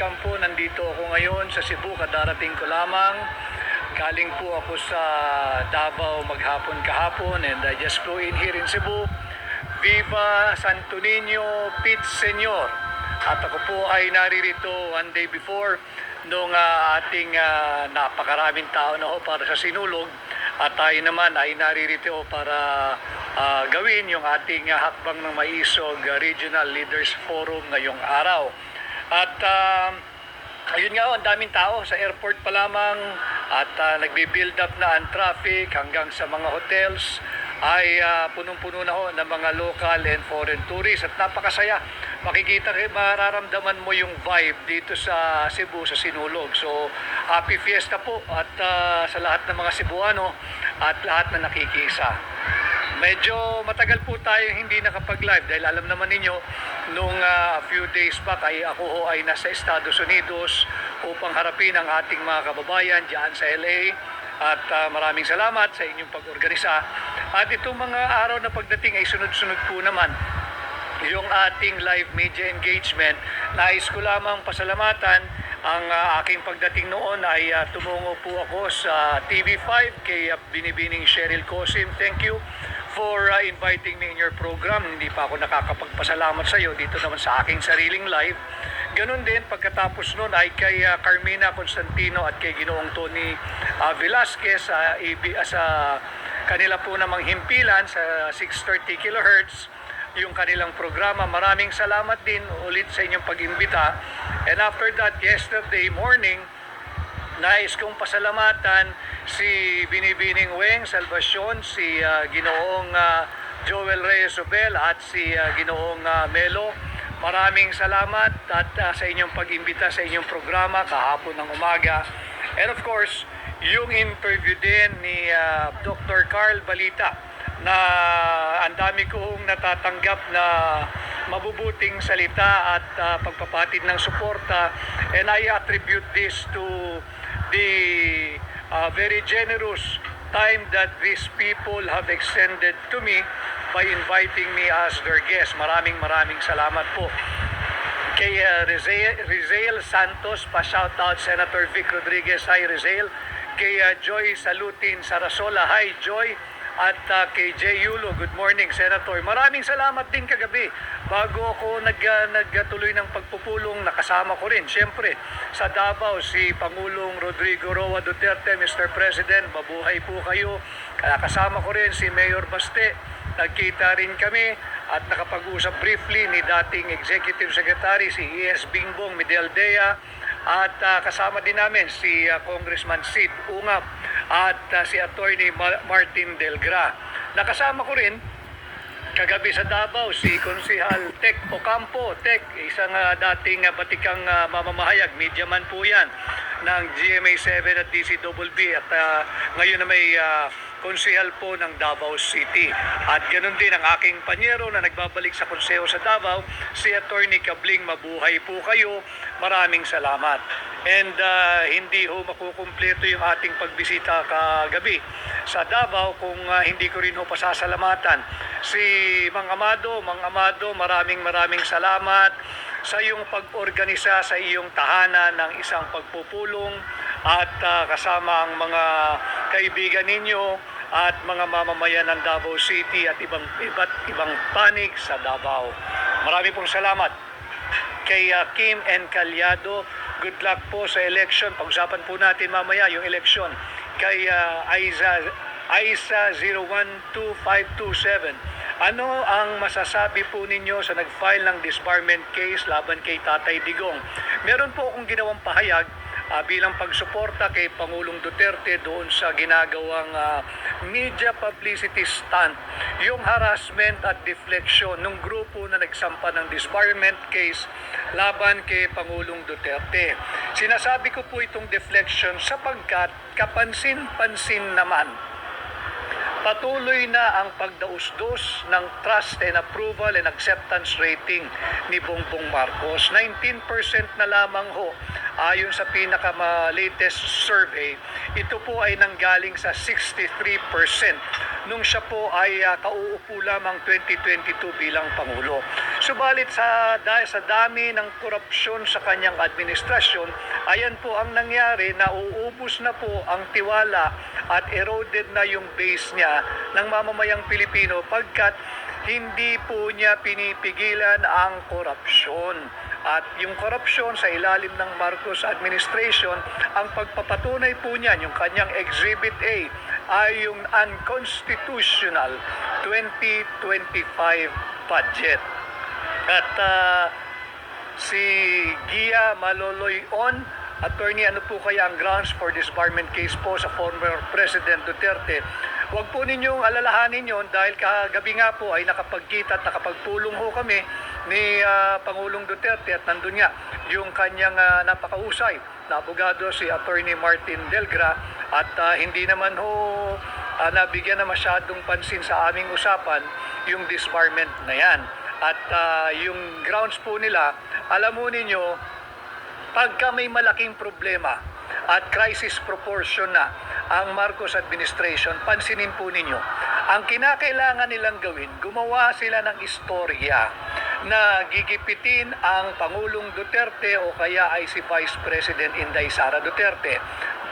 welcome po. Nandito ako ngayon sa Cebu. Kadarating ko lamang. Galing po ako sa Davao maghapon kahapon and I just flew in here in Cebu. Viva Santo Niño Pete Senyor. At ako po ay naririto one day before nung ah, ating ah, napakaraming tao na ho para sa sinulog at tayo naman ay naririto para ah, gawin yung ating ah, hakbang ng Maisog Regional Leaders Forum ngayong araw. At ah, ayun nga, ho, ang daming tao sa airport pa lamang at uh, nagbi-build up na ang traffic hanggang sa mga hotels ay ah, punong-puno na ho ng mga local and foreign tourists at napakasaya. Makikita mararamdaman mo yung vibe dito sa Cebu, sa Sinulog. So, happy fiesta po at ah, sa lahat ng mga Cebuano at lahat na nakikisa. Medyo matagal po tayo hindi nakapag-live dahil alam naman ninyo nung a few days back ay ako ho ay nasa Estados Unidos upang harapin ang ating mga kababayan diyan sa LA at ah, maraming salamat sa inyong pag-organisa. At itong mga araw na pagdating ay sunod-sunod po naman yung ating live media engagement. Nais ko lamang pasalamatan ang ah, aking pagdating noon ay ah, tumungo po ako sa TV5 kay ah, Binibining Cheryl Cosim. Thank you for ah, inviting me in your program. Hindi pa ako nakakapagpasalamat sa iyo dito naman sa aking sariling live. Ganun din, pagkatapos noon ay kay ah, Carmina Constantino at kay Ginoong Tony ah, Velasquez sa AB, ah, sa kanila po namang himpilan sa 630 kilohertz yung kanilang programa. Maraming salamat din ulit sa inyong pag-imbita. And after that, yesterday morning, nais kong pasalamatan si Binibining Weng Salvacion, si ah, Ginoong ah, Joel Reyes Obel at si ah, Ginoong ah, Melo. Maraming salamat at ah, sa inyong pag-imbita sa inyong programa kahapon ng umaga. And of course, yung interview din ni ah, Dr. Carl Balita na ang dami kong natatanggap na mabubuting salita at ah, pagpapatid ng suporta and I attribute this to the ah, very generous time that these people have extended to me by inviting me as their guest. Maraming maraming salamat po kay uh, Rizel, Santos, pa-shoutout Senator Vic Rodriguez, hi Rizel. Kay uh, Joy Salutin Sarasola, hi Joy. At uh, kay Jay Yulo, good morning Senator. Maraming salamat din kagabi. Bago ako nag, uh, nagtuloy ng pagpupulong, nakasama ko rin, siyempre, sa Davao, si Pangulong Rodrigo Roa Duterte, Mr. President, mabuhay po kayo. Kasama ko rin si Mayor Baste, nagkita rin kami at nakapag-usap briefly ni dating Executive Secretary si E.S. Bingbong Medialdea at ah, kasama din namin si ah, Congressman Sid Ungap at ah, si Attorney Ma- Martin Delgra. Nakasama ko rin kagabi sa Davao si Konsihal Tek Ocampo. Tek, isang ah, dating ah, batikang ah, mamamahayag, media man po yan ng GMA7 at DCWB at ah, ngayon na may ah, konsihal po ng Davao City. At ganoon din ang aking panyero na nagbabalik sa konseho sa Davao, si Attorney Kabling, mabuhay po kayo. Maraming salamat. And ah, hindi ho makukumpleto yung ating pagbisita kagabi sa Davao kung ah, hindi ko rin ho pasasalamatan. Si Mang Amado, Mang Amado, maraming maraming salamat sa iyong pag-organisa sa iyong tahanan ng isang pagpupulong at ah, kasama ang mga kaibigan ninyo at mga mamamayan ng Davao City at ibang iba't ibang panig sa Davao. Marami pong salamat kay uh, Kim and Calyado. Good luck po sa election. Pag-usapan po natin mamaya yung election. Kay uh, Aiza, Aiza 012527. Ano ang masasabi po ninyo sa nag-file ng disbarment case laban kay Tatay Digong? Meron po akong ginawang pahayag ah, bilang pagsuporta kay Pangulong Duterte doon sa ginagawang ah, media publicity stunt, yung harassment at deflection ng grupo na nagsampa ng disbarment case laban kay Pangulong Duterte. Sinasabi ko po itong deflection sapagkat kapansin-pansin naman patuloy na ang pagdausdos ng trust and approval and acceptance rating ni Bongbong Marcos. 19% na lamang ho ayon sa pinaka-latest survey. Ito po ay nanggaling sa 63% nung siya po ay uh, kauupo lamang 2022 bilang Pangulo. Subalit sa, dahil sa dami ng korupsyon sa kanyang administrasyon, ayan po ang nangyari na uubos na po ang tiwala at eroded na yung base niya ng mamamayang Pilipino pagkat hindi po niya pinipigilan ang korupsyon. At yung korupsyon sa ilalim ng Marcos administration, ang pagpapatunay po niyan, yung kanyang Exhibit A, ay yung unconstitutional 2025 budget. At ah, si Gia Maloloy On, attorney, ano po kaya ang grounds for disbarment case po sa former President Duterte? Huwag po ninyong alalahanin yon dahil kagabi nga po ay nakapagkita at nakapagpulong ho kami ni ah, Pangulong Duterte at nandun nga yung kanyang ah, napakausay na abogado si Attorney Martin Delgra at ah, hindi naman ho ah, nabigyan na masyadong pansin sa aming usapan yung disbarment na yan. At ah, yung grounds po nila, alam mo ninyo, pagka may malaking problema at crisis proportion na ang Marcos administration, pansinin po ninyo, ang kinakailangan nilang gawin, gumawa sila ng istorya na gigipitin ang Pangulong Duterte o kaya ay si Vice President Inday Sara Duterte.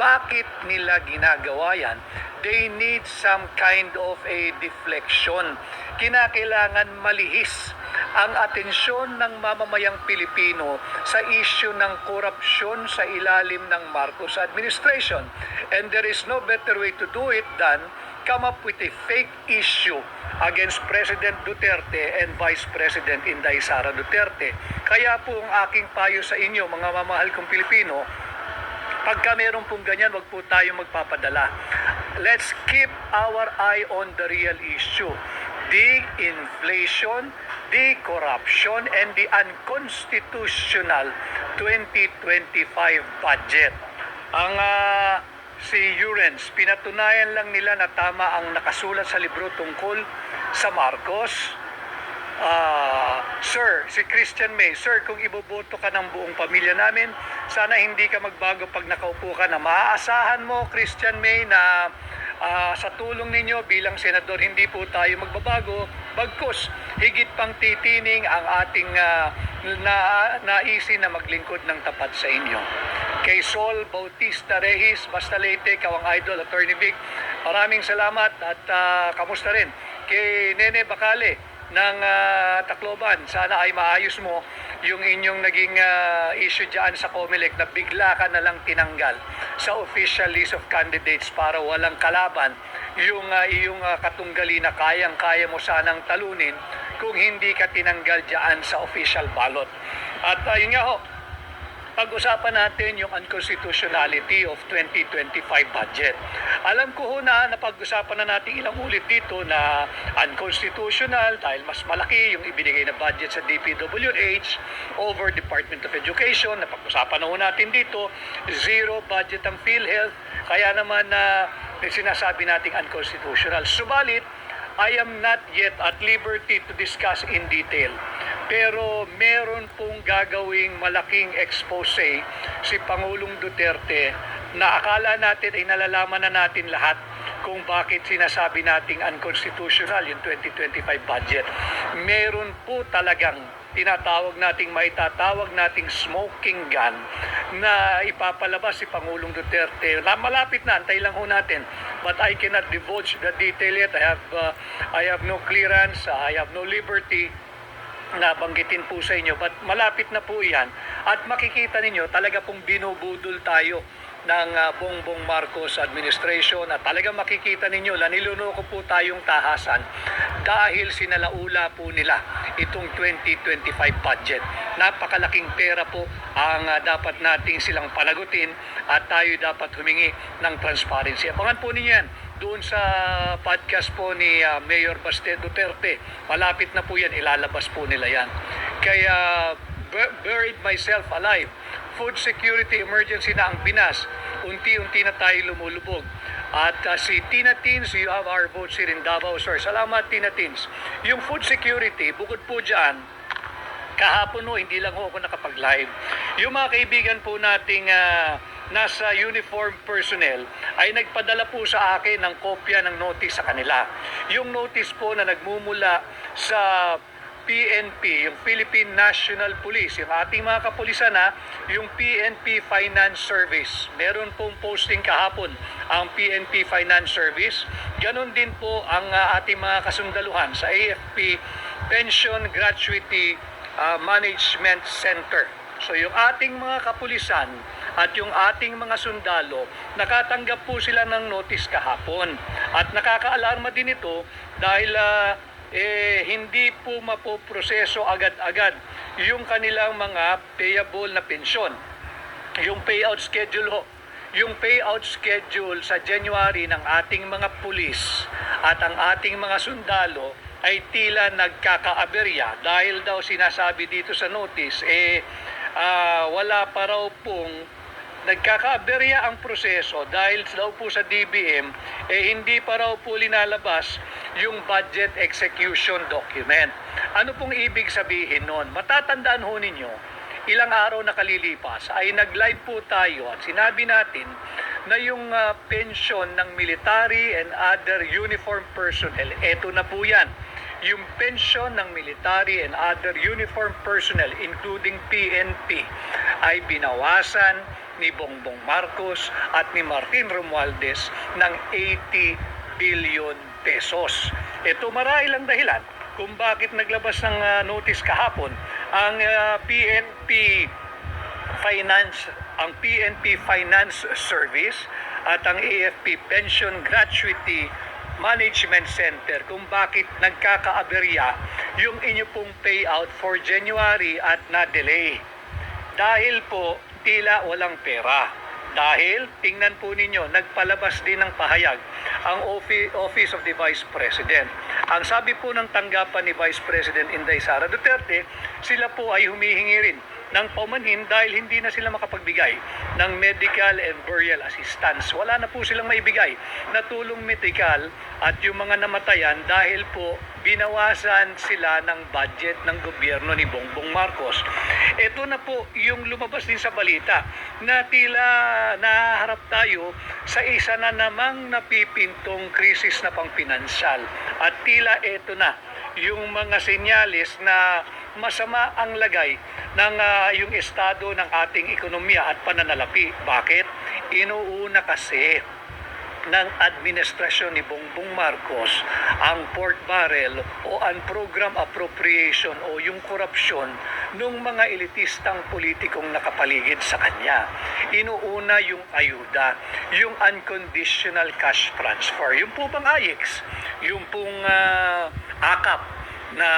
Bakit nila ginagawa yan? They need some kind of a deflection. Kinakailangan malihis ang atensyon ng mamamayang Pilipino sa issue ng korupsyon sa ilalim ng Marcos administration. And there is no better way to do it than come up with a fake issue against President Duterte and Vice President Inday Sara Duterte. Kaya po ang aking payo sa inyo, mga mamahal kong Pilipino, pagka meron pong ganyan, wag po tayo magpapadala. Let's keep our eye on the real issue. The inflation, the corruption, and the unconstitutional 2025 budget. Ang ah, si Urens, pinatunayan lang nila na tama ang nakasulat sa libro tungkol sa Marcos. Ah, sir, si Christian May, sir, kung iboboto ka ng buong pamilya namin, sana hindi ka magbago pag nakaupo ka na. Maaasahan mo, Christian May, na ah, sa tulong ninyo bilang senador, hindi po tayo magbabago. Bagkus, higit pang titining ang ating ah, na, naisin na maglingkod ng tapat sa inyo. Kay Sol Bautista Reyes, basta Leyte, Kawang Idol, Attorney Big, maraming salamat at ah, kamusta rin. Kay Nene Bakale, ng ah, Tacloban. Sana ay maayos mo yung inyong naging ah, issue dyan sa COMELEC na bigla ka na lang tinanggal sa official list of candidates para walang kalaban yung ah, iyong ah, katunggali na kayang-kaya mo sanang talunin kung hindi ka tinanggal dyan sa official ballot. At ah, yun nga ho, pag-usapan natin yung unconstitutionality of 2025 budget. Alam ko ho na napag-usapan na natin ilang ulit dito na unconstitutional dahil mas malaki yung ibinigay na budget sa DPWH over Department of Education. Napag-usapan na ho natin dito, zero budget ang PhilHealth. Kaya naman na sinasabi nating unconstitutional. Subalit, I am not yet at liberty to discuss in detail. Pero meron pong gagawing malaking expose si Pangulong Duterte na akala natin ay nalalaman na natin lahat kung bakit sinasabi nating unconstitutional yung 2025 budget. Meron po talagang tinatawag nating maitatawag nating smoking gun na ipapalabas si Pangulong Duterte. La- Malapit na, antay lang ho natin. But I cannot divulge the detail yet. I have, uh, I have no clearance, I have no liberty na banggitin po sa inyo. But malapit na po yan. At makikita ninyo, talaga pong binubudol tayo ng uh, Bongbong Marcos administration at talaga makikita ninyo na nilunoko po tayong tahasan dahil sinalaula po nila itong 2025 budget. Napakalaking pera po ang uh, dapat nating silang panagutin at tayo dapat humingi ng transparency. Abangan po ninyo yan doon sa podcast po ni uh, Mayor Baste Duterte. Malapit na po yan, ilalabas po nila yan. Kaya bur- buried myself alive. Food security emergency na ang Pinas. Unti-unti na tayo lumulubog. At uh, si Tina Teens, you have our votes here in Davao, sir. Salamat, Tina Teens. Yung food security, bukod po dyan, kahapon no, hindi lang ho ako nakapag-live. Yung mga kaibigan po nating ah, nasa uniform personnel ay nagpadala po sa akin ng kopya ng notice sa kanila. Yung notice po na nagmumula sa PNP, yung Philippine National Police, yung ating mga kapulisan na yung PNP Finance Service. Meron pong posting kahapon ang PNP Finance Service. Ganon din po ang ah, ating mga kasundaluhan sa AFP Pension Gratuity ah, Management Center. So yung ating mga kapulisan at yung ating mga sundalo, nakatanggap po sila ng notice kahapon. At nakakaalarma din ito dahil ah, eh, hindi po mapoproseso agad-agad yung kanilang mga payable na pensyon. Yung payout schedule ho, yung payout schedule sa January ng ating mga pulis at ang ating mga sundalo ay tila nagkakaaberya dahil daw sinasabi dito sa notice eh ah, wala pa raw pong nagkakaaberya ang proseso dahil daw po sa DBM eh hindi pa raw po linalabas yung budget execution document. Ano pong ibig sabihin nun? Matatandaan ho ninyo, ilang araw na kalilipas ay nag-live po tayo at sinabi natin na yung ah, pension ng military and other uniform personnel, eto na po yan. Yung pension ng military and other uniform personnel, including PNP, ay binawasan ni Bongbong Marcos at ni Martin Romualdez ng 80 billion pesos. Ito marahil ang dahilan kung bakit naglabas ng ah, notice kahapon ang ah, PNP Finance ang PNP Finance Service at ang AFP Pension Gratuity Management Center kung bakit nagkakaaberya yung inyo pong payout for January at na-delay. Dahil po tila walang pera. Dahil, tingnan po ninyo, nagpalabas din ng pahayag ang Offi- Office of the Vice President. Ang sabi po ng tanggapan ni Vice President Inday Sara Duterte, sila po ay humihingi rin ng paumanhin dahil hindi na sila makapagbigay ng medical and burial assistance. Wala na po silang maibigay na tulong medical at yung mga namatayan dahil po binawasan sila ng budget ng gobyerno ni Bongbong Marcos. Ito na po yung lumabas din sa balita na tila naharap tayo sa isa na namang napipintong krisis na pangpinansyal. At tila ito na yung mga senyales na masama ang lagay ng ah, yung estado ng ating ekonomiya at pananalapi. Bakit? Inuuna kasi ng administrasyon ni Bongbong Marcos ang pork barrel o ang program appropriation o yung korupsyon ng mga elitistang politikong nakapaligid sa kanya. Inuuna yung ayuda, yung unconditional cash transfer, yung po bang AYEX, yung pong ah, akap na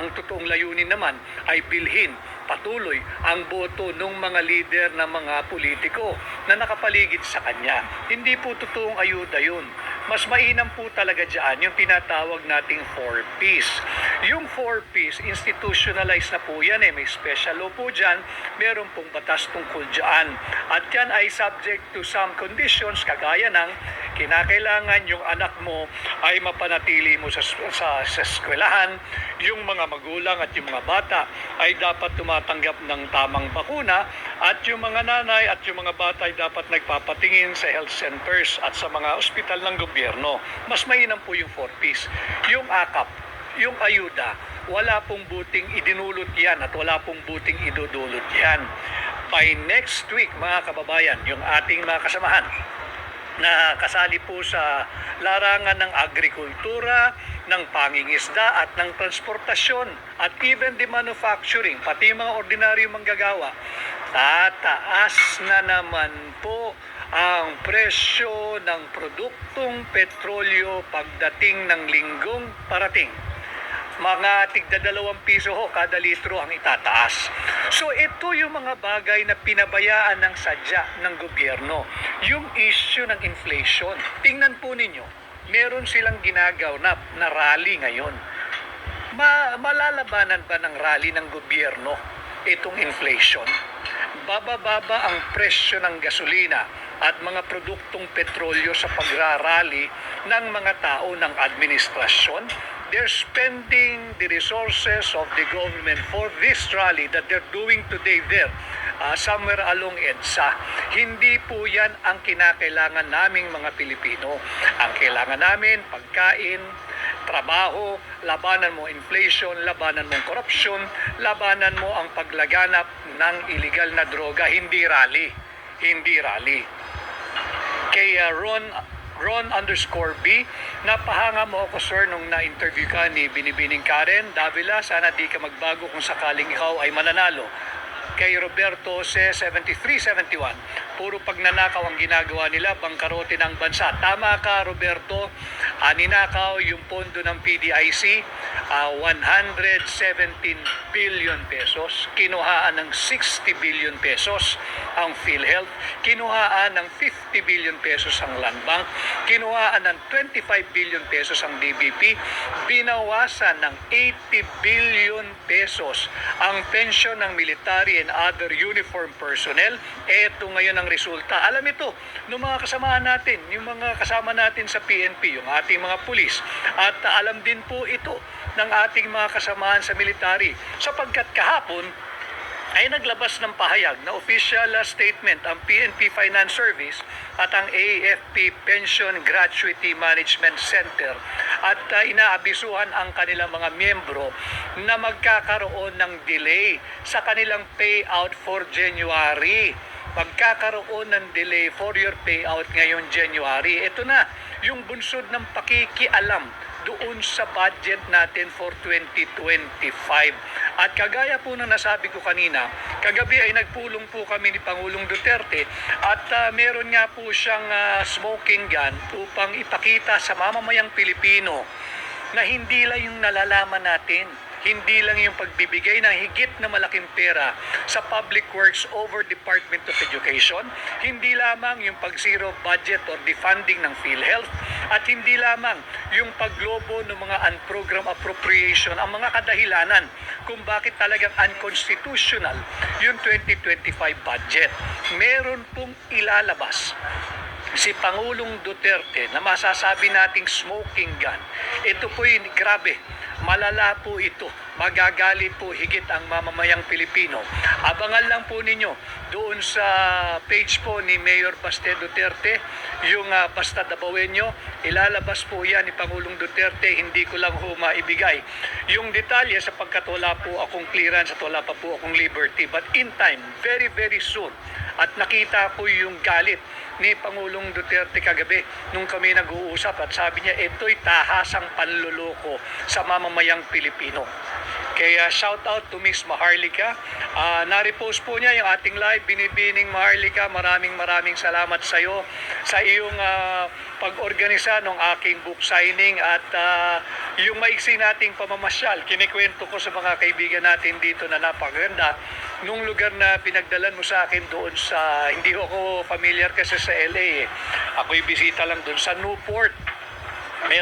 ang totoong layunin naman ay bilhin patuloy ang boto ng mga lider ng mga politiko na nakapaligid sa kanya. Hindi po totoong ayuda yun. Mas mainam po talaga dyan yung tinatawag nating 4Ps. Yung 4Ps, institutionalized na po yan eh. May special law po dyan. Meron pong batas tungkol dyan. At yan ay subject to some conditions kagaya ng kinakailangan yung anak mo ay mapanatili mo sa, sa, sa eskwelahan, yung mga magulang at yung mga bata ay dapat tumatanggap ng tamang bakuna at yung mga nanay at yung mga bata ay dapat nagpapatingin sa health centers at sa mga ospital ng gobyerno. Mas mainam po yung 4Ps. Yung AKAP, yung ayuda, wala pong buting idinulot yan at wala pong buting idudulot yan. By next week, mga kababayan, yung ating mga kasamahan, na kasali po sa larangan ng agrikultura, ng pangingisda at ng transportasyon at even the manufacturing, pati mga ordinaryong manggagawa, tataas na naman po ang presyo ng produktong petrolyo pagdating ng linggong parating mga tigda dalawang piso ho kada litro ang itataas. So ito yung mga bagay na pinabayaan ng sadya ng gobyerno. Yung issue ng inflation. Tingnan po ninyo, meron silang ginagawnap na rally ngayon. Ma malalabanan ba ng rally ng gobyerno itong inflation? Babababa ang presyo ng gasolina at mga produktong petrolyo sa pagrarally ng mga tao ng administrasyon they're spending the resources of the government for this rally that they're doing today there uh, somewhere along EDSA. Hindi po yan ang kinakailangan naming mga Pilipino. Ang kailangan namin, pagkain, trabaho, labanan mo inflation, labanan mo korupsyon, labanan mo ang paglaganap ng illegal na droga, hindi rally. Hindi rally kay uh, Ron Ron underscore B. Napahanga mo ako, sir, nung na-interview ka ni Binibining Karen Davila. Sana di ka magbago kung sakaling ikaw ay mananalo. Kay Roberto C. 7371. Puro pagnanakaw ang ginagawa nila, bangkarote ng bansa. Tama ka, Roberto. Ah, ninakaw yung pondo ng PDIC, ah, 117 billion pesos. Kinuhaan ng 60 billion pesos ang PhilHealth. Kinuhaan ng 50 billion pesos ang Land Bank. Kinuhaan ng 25 billion pesos ang DBP. Binawasan ng 80 billion pesos ang pensyon ng military and other uniform personnel. Ito ngayon ang resulta. Alam ito, ng mga kasamahan natin, yung mga kasama natin sa PNP, yung ating mga pulis. At alam din po ito ng ating mga kasamahan sa military. Sapagkat kahapon, ay naglabas ng pahayag na official statement ang PNP Finance Service at ang AFP Pension Gratuity Management Center at uh, inaabisuhan ang kanilang mga miyembro na magkakaroon ng delay sa kanilang payout for January magkakaroon ng delay for your payout ngayon January. Ito na, yung bunsod ng pakikialam doon sa budget natin for 2025. At kagaya po na nasabi ko kanina, kagabi ay nagpulong po kami ni Pangulong Duterte at ah, meron nga po siyang ah, smoking gun upang ipakita sa mamamayang Pilipino na hindi lang yung nalalaman natin, hindi lang yung pagbibigay ng higit na malaking pera sa Public Works over Department of Education, hindi lamang yung pag-zero budget or defunding ng PhilHealth, at hindi lamang yung paglobo ng mga unprogram appropriation ang mga kadahilanan kung bakit talagang unconstitutional yung 2025 budget. Meron pong ilalabas si Pangulong Duterte na masasabi nating smoking gun. Ito po yun, grabe, malala po ito. Magagalit po higit ang mamamayang Pilipino. Abangan lang po ninyo doon sa page po ni Mayor Baste Duterte, yung uh, Basta Dabawenyo, ilalabas po yan ni Pangulong Duterte, hindi ko lang ho maibigay. Yung detalye sapagkat wala po akong clearance at wala pa po akong liberty. But in time, very very soon, at nakita ko yung galit ni Pangulong Duterte kagabi nung kami nag-uusap at sabi niya ito'y tahasang panluloko sa mamamayang Pilipino. Kaya shout out to Miss Maharlika. Ah, na-repost po niya yung ating live. Binibining Maharlika, maraming maraming salamat sa iyo sa iyong ah, pag-organisa ng aking book signing at ah, yung maiksi nating pamamasyal. Kinikwento ko sa mga kaibigan natin dito na napakaganda. Nung lugar na pinagdalan mo sa akin doon sa, hindi ako familiar kasi sa LA eh. Ako'y bisita lang doon sa Newport